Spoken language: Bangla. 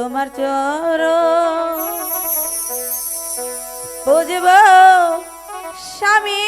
তোমার চর। বুঝব স্বামী